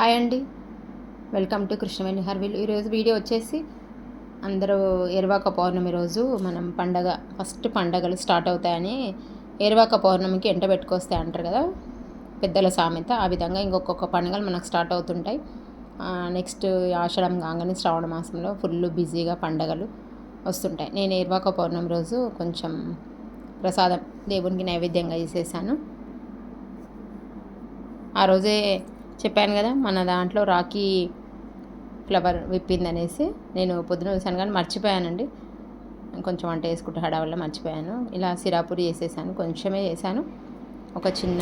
Hi అండి. Welcome to Krishnaveni Harvil. ఈరోజు video వచ్చేసి అందరూ ఎరువాక పౌర్ణమి రోజు మనం పండగ ఫస్ట్ పండగలు స్టార్ట్ అవుతాయని ఎరువాక పౌర్ణమికి ఎంట పెట్టుకొస్తే అంటారు కదా పెద్దల సామెత. ఆ విధంగా ఇంకొక్కొక్క పండుగలు మనకు స్టార్ట్ అవుతుంటాయి. నెక్స్ట్ ఆషాఢం కాగానే శ్రావణ మాసంలో ఫుల్ బిజీగా పండగలు వస్తుంటాయి. నేను ఎరువాక పౌర్ణమి రోజు కొంచెం ప్రసాదం దేవునికి నైవేద్యంగా చేసేసాను. ఆ రోజే చెప్పాను కదా మన దాంట్లో రాఖీ ఫ్లవర్ విప్పిందనేసి నేను పొద్దున వేసాను కానీ మర్చిపోయానండి. కొంచెం వంట వేసుకుంటే హడావల్ల మర్చిపోయాను. ఇలా సిరాపూరి చేసేసాను కొంచెమే చేశాను ఒక చిన్న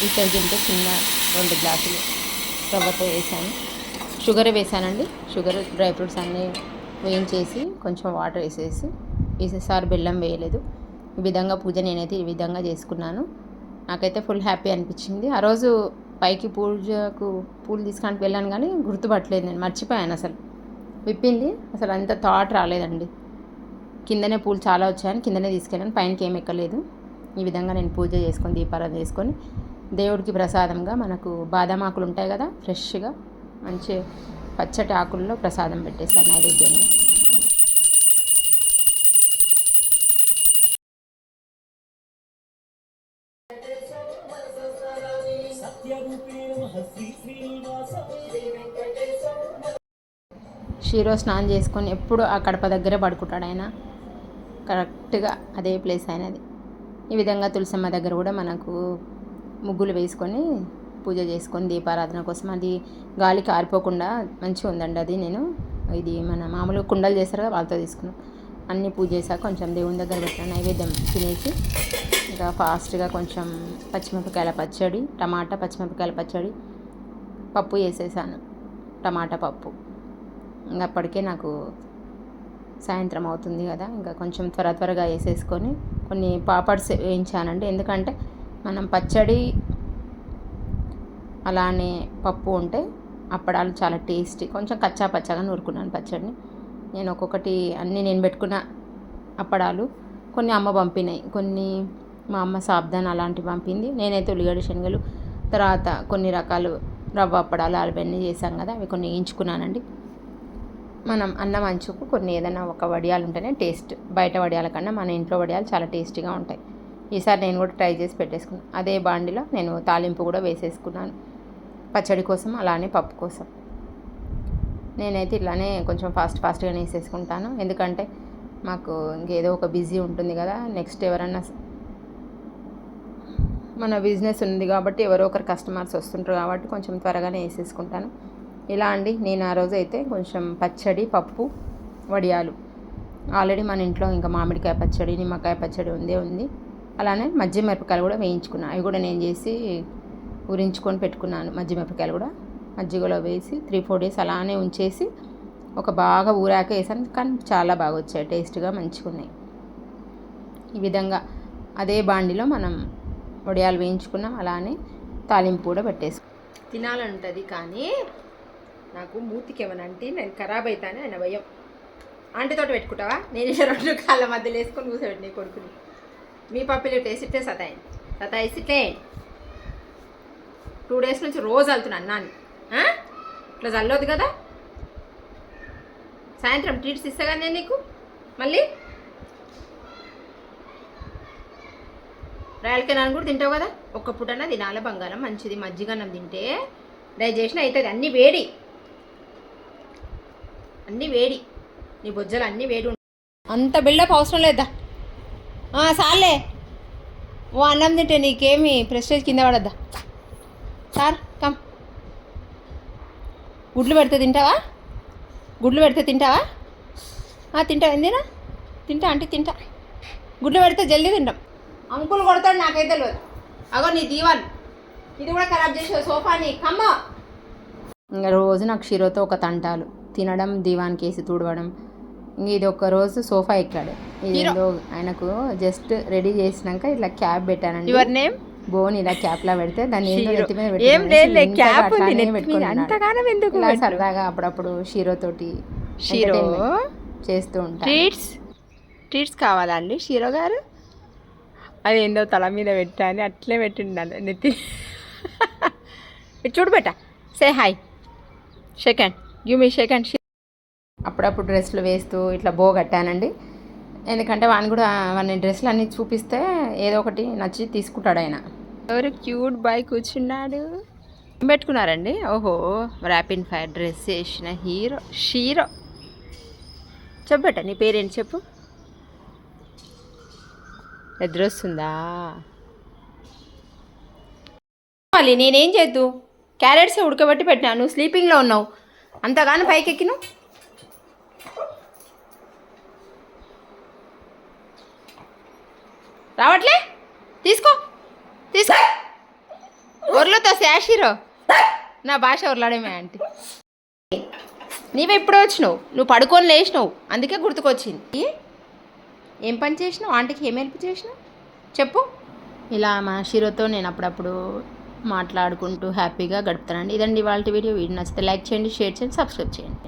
డిటర్జెంట్ చిన్న రెండు గ్లాసులు రవ్వతో వేసాను. షుగర్ వేసానండి. షుగర్ డ్రై ఫ్రూట్స్ అన్నీ వేయించేసి కొంచెం వాటర్ వేసేసి ఈసారి బెల్లం వేయలేదు. ఈ విధంగా పూజ నేనైతే ఈ విధంగా చేసుకున్నాను. నాకైతే ఫుల్ హ్యాపీ అనిపించింది. ఆ రోజు పైకి పూజకు పూలు తీసుకొని వెళ్ళాను కానీ గుర్తుపట్టలేదు నేను మర్చిపోయాను అసలు. విప్పింది అసలు అంత థాట్ రాలేదండి. కిందనే పూలు చాలా వచ్చాయని కిందనే తీసుకెళ్ళాను పైనకి ఏం ఎక్కలేదు. ఈ విధంగా నేను పూజ చేసుకొని దీపారాధన చేసుకొని దేవుడికి ప్రసాదంగా మనకు బాదం ఆకులు ఉంటాయి కదా ఫ్రెష్గా మంచి పచ్చటి ఆకుల్లో ప్రసాదం పెట్టేస్తాను నైవేద్యంగా. షీరో స్నానం చేసుకొని ఎప్పుడు ఆ కడప దగ్గరే పడుకుంటాడు ఆయన. కరెక్ట్గా అదే ప్లేస్ అయినది ఈ విధంగా తులసమ్మ దగ్గర కూడా మనకు ముగ్గులు వేసుకొని పూజ చేసుకొని దీపారాధన కోసం అది గాలి కారిపోకుండా మంచిగా ఉందండి అది నేను. ఇది మన మామూలు కుండలు చేస్తారు కదా వాళ్ళతో తీసుకున్నాం. అన్నీ పూజ చేశాక కొంచెం దేవుని దగ్గర పెట్టిన నైవేద్యం తినేసి ఇంకా ఫాస్ట్గా కొంచెం పచ్చిమిరపకాయల పచ్చడి టమాటా పచ్చిమిరపకాయల పచ్చడి పప్పు వేసేసాను. టమాటా పప్పు. అప్పటికే నాకు సాయంత్రం అవుతుంది కదా. ఇంకా కొంచెం త్వర త్వరగా వేసేసుకొని కొన్ని పాపడ్స్ వేయించానండి. ఎందుకంటే మనం పచ్చడి అలానే పప్పు ఉంటే అప్పడాలు చాలా టేస్టీ. కొంచెం కచ్చా పచ్చగా నూరుకున్నాను పచ్చడిని. నేను ఒక్కొక్కటి అన్నీ నేను పెట్టుకున్న అప్పడాలు కొన్ని అమ్మ పంపినాయి. కొన్ని మా అమ్మ సాబ్దాన్ అలాంటివి పంపింది. నేనైతే ఉల్లిగడ్డ శనగలు తర్వాత కొన్ని రకాలు రవ్వ అప్పడాలు అవన్నీ చేశాం కదా. అవి కొన్ని వేయించుకున్నానండి. మనం అన్నం అంచుకు కొన్ని ఏదైనా ఒక వడియాలు ఉంటేనే టేస్ట్. బయట వడియాల కన్నా మన ఇంట్లో వడియాలు చాలా టేస్టీగా ఉంటాయి. ఈసారి నేను కూడా ట్రై చేసి పెట్టేసుకున్నాను అదే బాండిలో నేను తాలింపు కూడా వేసేసుకున్నాను. పచ్చడి కోసం అలానే పప్పు కోసం. నేనైతే ఇట్లానే కొంచెం ఫాస్ట్ ఫాస్ట్గా వేసేసుకుంటాను. ఎందుకంటే మాకు ఇంకేదో ఒక బిజీ ఉంటుంది కదా నెక్స్ట్ ఎవరన్నా మన బిజినెస్ ఉంది కాబట్టి ఎవరో ఒకరు కస్టమర్స్ వస్తుంటారు కాబట్టి కొంచెం త్వరగానే వేసేసుకుంటాను. ఇలా అండి? నేను ఆ రోజు అయితే కొంచెం పచ్చడి పప్పు వడియాలు. ఆల్రెడీ మన ఇంట్లో ఇంకా మామిడికాయ పచ్చడి నిమ్మకాయ పచ్చడి ఉందే ఉంది. అలానే మజ్జి మిరపకాయలు కూడా వేయించుకున్నాను అవి కూడా నేను చేసి ఉరించుకొని పెట్టుకున్నాను. మజ్జి మిరపకాయలు కూడా మజ్జిగలో వేసి త్రీ ఫోర్ డేస్ అలానే ఉంచేసి ఒక బాగా ఊరాక వేసాను. కానీ చాలా బాగా వచ్చాయి. టేస్ట్గా మంచిగా ఉన్నాయి. ఈ విధంగా అదే బాండిలో మనం వడియాలు వేయించుకున్నాం. అలానే తాలింపు కూడా పెట్టేసుకున్నాం. తినాలంటుంది కానీ నాకు మూతికి ఏమనంటే నేను ఖరాబ్ అవుతానే ఆయన భయం. ఆంటీతో పెట్టుకుంటావా? నేను రెండు కాళ్ళ మధ్యలో వేసుకొని కూర్చోబెట్టి నీ కొడుకుని. మీ పప్పులు వేసిట్టే సతాయి సతాయిసిట్లే టూ డేస్ నుంచి రోజు వెళ్తున్నాను నాని ఇట్లా చల్లవద్దు కదా? సాయంత్రం ట్రీట్స్ ఇస్తా నేను నీకు? మళ్ళీ? రాయలకాయ కెనాన్ కూడా తింటావు కదా? ఒక్క పూటన్నా తినాలి బంగారం? మంచిది. మజ్జిగన్నం తింటే డైజెషన్ అవుతుంది అన్నీ వేడి. అన్నీ వేడి. నీ బొజ్జలు అన్నీ వేడి అంత బిల్డప్ అవసరం లేదా? సార్లే. ఓ అన్నం తింటే నీకేమి ప్రెస్టేజ్ కింద పడద్దా? Sir come. గుడ్లు పెడితే తింటావా? గుడ్లు పెడితే తింటావా? తింటావా ఎందునా తింటా అంటే తింటా. గుడ్లు పెడితే జల్దీ తింటాం. అంకుల్ కొడతాడు నాకైతే తెలియదు అగో నీ దీవాన్. ఇది కూడా ఖరాబ్ చేసే సోఫాని. కమ్మ రోజు నాకు క్షీరోతో ఒక తంటాలు. తినడం దీవాన్కి వేసి తుడవడం. ఇంక ఇది ఒక రోజు సోఫా ఎక్కాడు. ఇది ఏదో ఆయనకు జస్ట్ రెడీ చేసినాక ఇట్లా క్యాప్ పెట్టానండి. Your name? బోన్ ఇలా క్యాప్ లా పెడితే దాన్ని ఏం లేదు క్యాప్. అంతగానం ఎందుకు ఇలా? సరదాగా అప్పుడప్పుడు షీరో తోటి షీరో? చేస్తూ ఉంటాను. ట్రీట్స్? ట్రీట్స్ కావాలా అండి షీరో గారు? అది ఏందో తల మీద పెట్టాని అట్లే పెట్టిండాను నెత్తి. చూడు బెట్ట సే hi second give me second అప్పుడప్పుడు డ్రెస్సులు వేస్తూ ఇట్లా బో కట్టానండి. ఎందుకంటే వాడిని కూడా వాడిని డ్రెస్సులు అన్నీ చూపిస్తే ఏదో ఒకటి నచ్చి తీసుకుంటాడు ఆయన. ఎవరు క్యూట్ బాయ్ కూర్చున్నాడు? పెట్టుకున్నారండి? ఓహో ర్యాపిడ్ ఫైర్ డ్రెస్ వేసిన హీరో షీరో చెప్పట నీ పేరేంటి చెప్పు? ఎదురొస్తుందా నేనేం చేద్దు? క్యారెట్స్ ఉడకబెట్టి పెట్టినా. నువ్వు స్లీపింగ్లో ఉన్నావు. అంతగాను పైకి ఎక్కిను రావట్లే? తీసుకో. తీసుకో. ఒర్లతో శాషిరో నా భాష ఉర్లాడమే ఆంటీ. నీవే ఎప్పుడో వచ్చినావు? నువ్వు పడుకొని లేచినావు. అందుకే గుర్తుకొచ్చింది. ఏం పని చేసినావు? ఆంటీకి ఏం హెల్ప్ చేసినావు? చెప్పు. ఇలా మా షీరోతో నేను అప్పుడప్పుడు మాట్లాడుకుంటూ హ్యాపీగా గడుపుతానండి. ఇదండి వాళ్ళ వీడియో. వీడియో నచ్చితే లైక్ చేయండి షేర్ చేయండి సబ్స్క్రైబ్ చేయండి.